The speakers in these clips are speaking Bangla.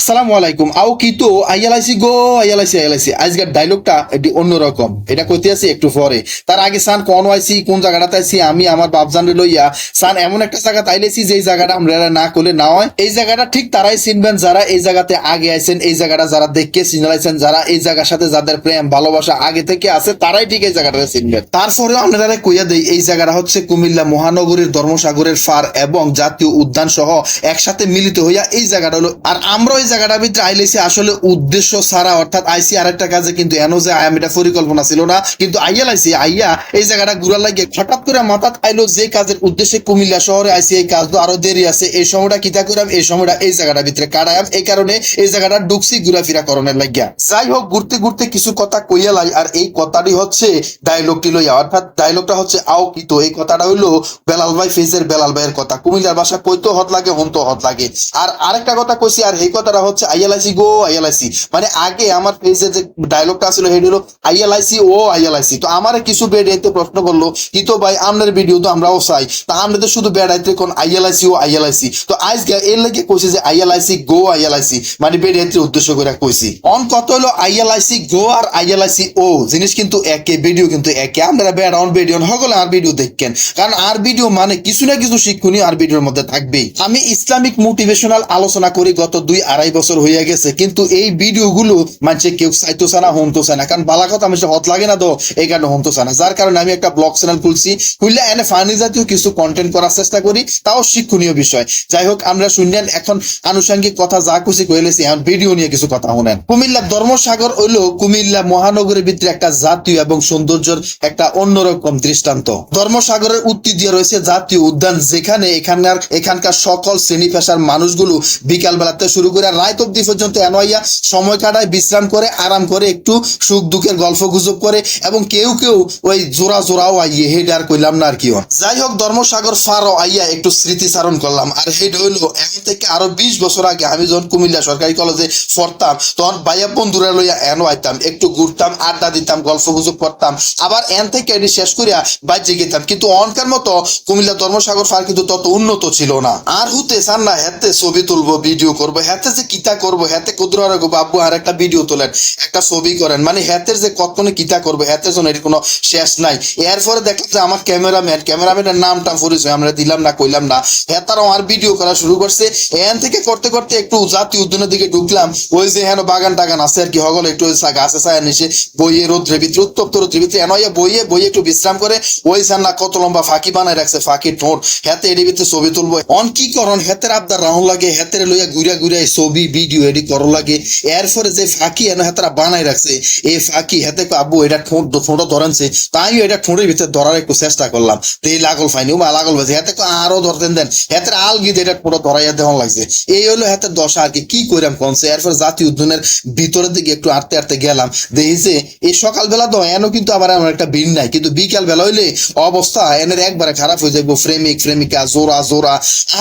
আসসালামু আলাইকুম। আও কি তো? আইয়ালাইসি গো আইয়ালাইসি আইয়ালাইসি আজকের ডায়লগটা এটি অন্যরকম এটা কইতে আছি একটু পরে। তার আগে সান কোন আইসি কোন জায়গাটাতে আইসি আমি আমার বাপজানরে লইয়া সান এমন একটা জায়গা তাইলেছি যে জায়গাটা আমরা না করলে না হয়। এই জায়গাটা ঠিক তারাই চিনবেন যারা এই জায়গাতে আগে আইছেন, এই জায়গাটা যারা দেখকে চিনালাইছেন, যারা এই জায়গার সাথে যাদের প্রেম, ভালোবাসা আগে থেকে আছে, তারাই ঠিক এই জায়গাটা চিনবেন। তারপরেও আপনারা কইয়া দেই, এই জায়গাটা হচ্ছে কুমিল্লা মহানগরীর ধর্মসাগরের ফার এবং জাতীয় উদ্যান সহ একসাথে মিলিত হইয়া এই জায়গাটা হলো আর আমরা জায়গাটার ভিতরে আইলেছি আসলে উদ্দেশ্য ছাড়া, অর্থাৎ আইসি আরেকটা কাজে কিন্তু এনো যে আয়াম, এটা পরিকল্পনা ছিল না। কিন্তু আইয়া লাইছি, আইয়া এই জায়গাটা ঘুরা লাগে হঠাৎ করে মাথাত আইলো যে কাজের উদ্দেশ্যে কুমিল্লা শহরে আইসি, এই কাজ তো আরও দেরি আছে, এই সময়টা কিতা করাম এই সময়টা এই জায়গাটার ভিতরে কাটায়াম এই কারণে এই জায়গাটা ডুকছি ঘুরাফিরা করণের লাগিয়া। যাই হোক, ঘুরতে ঘুরতে কিছু কথা কইয়া লাই, আর এই কথাটি হচ্ছে ডায়লগটি লইয়া, অর্থাৎ ডায়লগটা হচ্ছে আও কি তো এই কথাটা হইল বেলাল ভাই ফেজের বেলাল ভাইয়ের কথা। কুমিল্লার ভাষা কইতো হত লাগে, হন্ত হত লাগে। আর আরেকটা কথা কইছি, আর এই কথাটা হচ্ছে আইএলআইসি গো আইএলআইসি মানে আগে আমার ফেজে যে ডায়লগটা ছিল সেটা হলো আইএলআইসি ও আইএলআইসি তো আমার কিছু বেড়াইতে প্রশ্ন করল কি তো ভাই আপনার ভিডিও তো আমরাও চাই তা আমরা তো শুধু বেড়াইতে কোন আইএলআইসি ও আইএলআইসি তো আজকে এর লাগে কইছি যে আইএলআইসি গো আইএলআইসি মানে বেড়াইতে উদ্দেশ্য করে কইছি অন কত হলো আইএলআইসি গো আর আইএলআইসি ও জিনিস কিন্তু একে ভিডিও কিন্তু একে আমরা বেড়া অন ভিডিও হগলে আর ভিডিও দেখেন কারণ আর ভিডিও মানে কিছু না কিছু শিক্ষণীয় আর ভিডিওর মধ্যে থাকবেই আমি ইসলামিক মোটিভেশনাল আলোচনা করি গত দুই আড়াই বছর হয়ে গেছে, কিন্তু এই ভিডিওগুলো মানুষে কেউ চাইতো চায় না হমতো চায় না। কারণ বালা কথা মানুষের হত লাগে না তো, এই কারণে হমতো চায় না। যার কারণে আমি একটা ব্লগ চ্যানেল খুলছি। খুললে এনে ফানি জাতীয় কিছু কন্টেন্ট করার চেষ্টা করি, তাও শিক্ষণীয় বিষয়। যাই হোক, আমরা শুনলেন, এখন আনুষঙ্গিক কথা যা খুশি কইলেছি এখন ভিডিও নিয়ে কিছু কথা শুনেন। কুমিল্লা ধর্মসাগর হইল কুমিল্লা মহানগরের ভিতরে একটা জাতীয় এবং সৌন্দর্যের একটা অন্যরকম দৃষ্টান্ত। ধর্মসাগরের উত্তি দিয়ে রয়েছে জাতীয় উদ্যান, যেখানে এখানকার এখানকার সকল শ্রেণি পেশার মানুষগুলো বিকাল বেলাতে শুরু করে রাত অব্দি পর্যন্ত এনওয়াইয়া সময় কাটায় বিশ্রাম করে, আরাম করে, একটু সুখ দুঃখের গল্প গুজব করে এবং কেউ কেউ ওই জোড়া জোড়াও আইয়ে হেড আর কইলাম না আর কি যাই হোক ধর্মসাগর ফারও আইয়া একটু স্মৃতিচারণ করলাম। আর হেড হইল এখন থেকে আরও বিশ বছর আগে আমি যখন কুমিল্লা সরকারি কলেজে পড়তাম, তখন ভাইয়া বন্ধুরা লইয়া এনো আইতাম, একটু ঘুরতাম, আড্ডা দিতাম, গল্প গুজব করতাম। আবার এন থেকে এটি শেষ করিয়া বাজ্যে গেতাম। কিন্তু অনকার মতো কুমিল্লা ধর্মসাগর ফার কিন্তু তত উন্নত ছিল না। আর হুতে চান না হেতে ছবি তুলবো, ভিডিও করব, হেতে যে কিতা করব, হেতে কুদ্র আর বাবু আর একটা ভিডিও তোলেন, একটা ছবি করেন। মানে হেতের যে কতক্ষণে কিতা করব, হেতের জন্য এর কোনো শেষ নাই। এরপরে দেখলাম যে আমার ক্যামেরাম্যান, ক্যামেরাম্যানের নামটা পরিচয় আমরা দিলাম না, কইলাম না। হেতারাও আর ভিডিও করা শুরু করছে। এন থেকে করতে করতে একটু জাতীয় উদ্যানের দিকে ঢুকলাম। ওই যে হেন বাগান টাগান আছে আর কি, হগল একটু গাছে ছায়া নিচে বইয়ে রোদ্রে ভিতরে, উত্তপ্ত রোদ্রে ভিতরে। এন বইয়ে বইয়ে একটু বিশ্রাম করে, ওই সান না কত লম্বা ফাঁকি বানায় রাখছে ফাঁকি ঠোঁট। হেতে এডি ভিতরে ছবি তুলবো। অন কি করন, হেতের আবদার রাহুল লাগে, হেতের লইয়া ঘুরিয়া ঘুরিয়া এই ছবি ভিডিও এডি করো লাগে। এরপরে যে ফাঁকি এনে হেতারা বানায় রাখছে, এই ফাঁকি হেতে আব্বু, এটা ঠোঁট ঠোঁট ধরেনছে তাই এটা ঠোঁটের ভিতরে ধরার একটু চেষ্টা করলাম। তো এই লাগল ফাইনি, উমা, লাগল বাজে হেতে আরও ধরতেন দেন। হেতের আল গিয়ে এটা ঠোঁট ধরাইয়া দেওয়া লাগছে। এই হলো হেতের দশা আর কি কি কইরাম কনছে এরপর জাতীয় উদ্যানের ভিতরের দিকে একটু আটতে আটতে গেলাম। দেখি যে, এই সকালবেলা তো এনও কিন্তু আবার আমার একটা ভিড় নাই, কিন্তু বিকাল বেলা হইলে অবস্থা এনের একবারে খারাপ হয়ে যাইবো, প্রেমিক, প্রেমিকা, জোড়া জোড়া।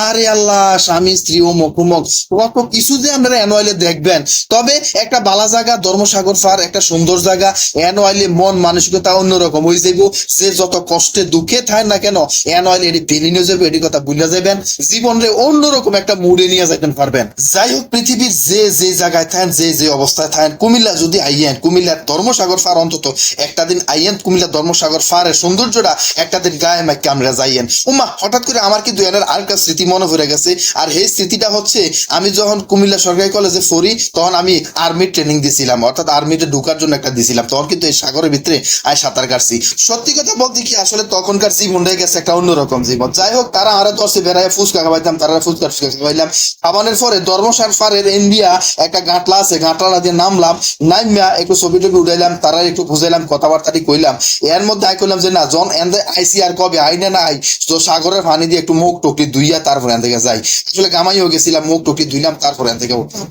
আরে আল্লাহ, স্বামী, স্ত্রী ও মুখুমুখ কত কিছু যে আপনারা অ্যানুয়ালে দেখবেন, তবে একটা বালা জায়গা, ধর্মসাগর ফার একটা সুন্দর জায়গা অ্যানুয়ালি মন, মানসিকতা অন্যরকম। হয়ে যাইব সে যত কষ্টে দুঃখে থাকে না কেন অ্যানুয়ালি এটি ফেলি নিয়ে যাবে এটি কথা বুঝলে যাবেন জীবনে অন্যরকম একটা মুডে নিয়ে যাইতেন পারবেন। যাই হোক, পৃথিবীর যে যে জায়গায় থাকেন, যে যে অবস্থায় থাকেন, কুমিল্লা যদি আইয়েন, কুমিল্লার ধর্মসাগর ফার অন্তত, একটা দিন আইয়েন কুমিল্লা ধর্মসাগর ফারের সৌন্দর্যটা, একটা দিন গায়ে মাইকে আমরা যাইয়েন। উমা হঠাৎ করে আমার কিন্তু এনের আরেকটা স্মৃতি মনে পড়ে গেছে, আর এই স্মৃতিটা হচ্ছে, আমি যখন কুমিল্লা সরকারি কলেজে পড়ি, তখন আমি আর্মির ট্রেনিং দিছিলাম। অর্থাৎ আর্মিতে ঢুকার জন্য একটা দিছিলাম। তখন কিন্তু এই সাগরের ভিতরে আয় সাঁতার কাটছি। সত্যি কথা বলতে কি, আসলে তখনকার জীবন হয়ে গেছে একটা অন্যরকম জীবন। যাই হোক, তারা আরে দর্শে বেড়ায় ফুচকা খাওয়াইতাম, তারা ফুচকা ফুচকা খাওয়াইলাম। খাবানোর পরে ধর্মসার ফারের ইন্ডিয়া একটা গাঁটলা আছে গাঁটলা দিয়ে নামলাম, নাইমিয়া একটু ছবি টবি উঠাইলাম তারা একটু বুঝাইলাম কথাবার্তাটি কইলাম। এর মধ্যে আই কইলাম যে, না, জন এন্দে আইসি আর কবে? আই না না আই? তো সাগরের পানি দিয়ে একটু মুখ টুকটি ধুইয়া তারপরে এন থেকে যাই। আসলে গামাইও গেছিলাম, মুখ টুকটি ধুইলাম, তারপরে এন থেকে উঠলাম